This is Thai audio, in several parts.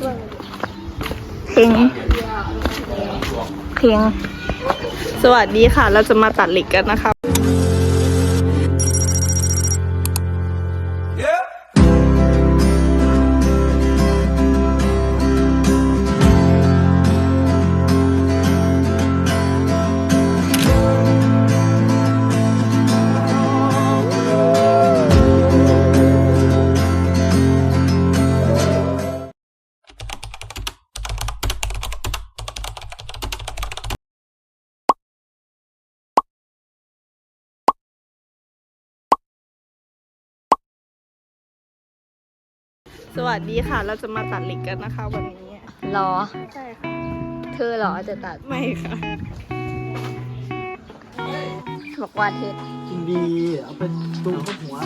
เพลงเพลงสวัสดีค่ะ เราจะมาตัดเหล็กกันนะคะ สวัสดีค่ะ เราจะมาตัดเหล็กกันนะคะวันนี้รอ ใช่ค่ะ เธอเหรอจะตัด ไม่ค่ะ บอกว่าเธอกินดีเอาไปตูบนหัว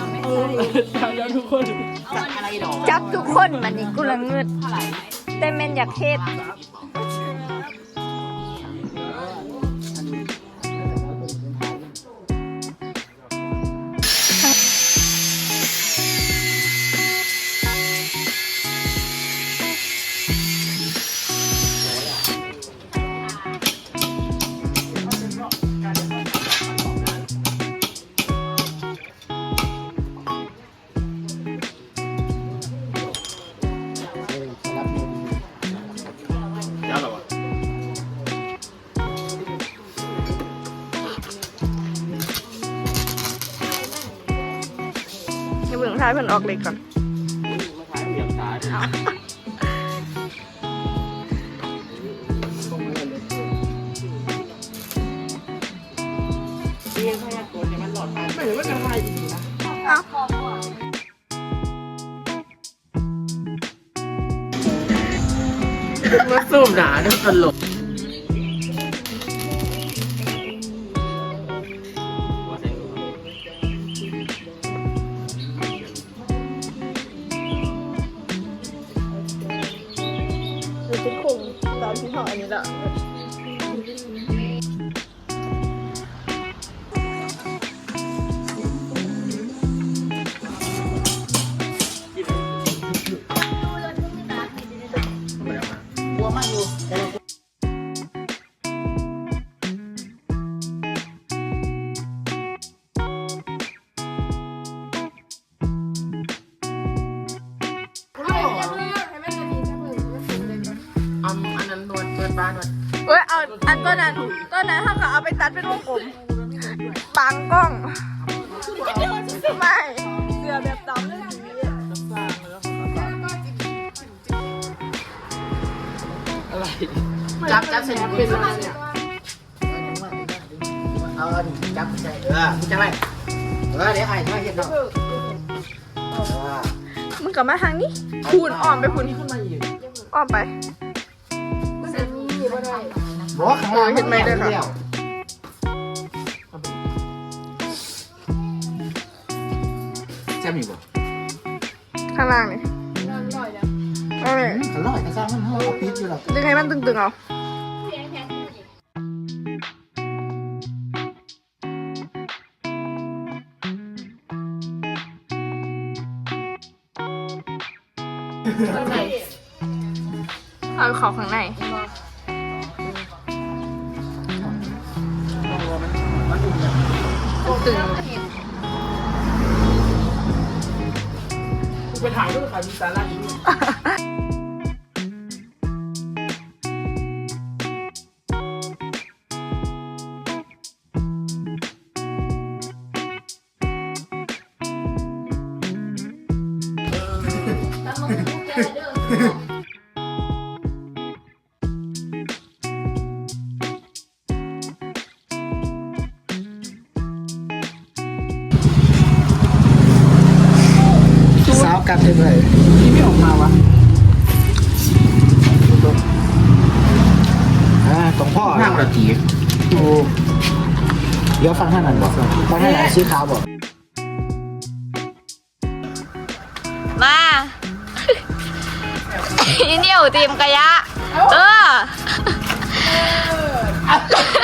แล้วทุกคนจับทุกคนมันนี่กูละเงืดแต่แม่นอยากเทศ ท้ายเพิ่นออกเล็กก่อนไม่เห็นว่าจะทายดีนะมาสูบหนาเนี่ยตลก ดูที่คงตามที่ห่ออันนี้ละกลัวมากอยู่ อ้ยเอาอันต้นนั้นต้นนั้นถ้าก็เอาไปตัดเป็นวงกลมปังกล้องไม่เสือแบบดำเลยอะไรจับจับใส่ถุงเป็นอะไรเนี่ยเอาอันนี้จับใส่เออมึงจะไรเออเดี๋ยวไอ้มาเห็นเนาะเออมึงกลับมาทางนี้พูนอ้อมไปพูนขึ้นมาอีกอ้อมไป บอกว่าข้างล่างเห็นไหมเด้อค่ะแล้วแจ่มอยู่บ่ข้างล่างนี่เอาเลยอร่อยกระซ้างมันเขาเอาปิดอยู่หรอกดึงให้มันตึงๆเอาเอาเขาข้างใน ตึงไปถ่ายรูปกับมีสาระอีกสาวกัด เลยที่ไม่ออกมาวะอ่าตรงพ่อนั่งระจีดูเดี๋ยวฟังท่านนั้นบอกฟังท่านนั้นซื้อขาวบอกมาอีเนี่ยวทีมกะยะ เออทีมค่ะเออเลิศอาทิงเออ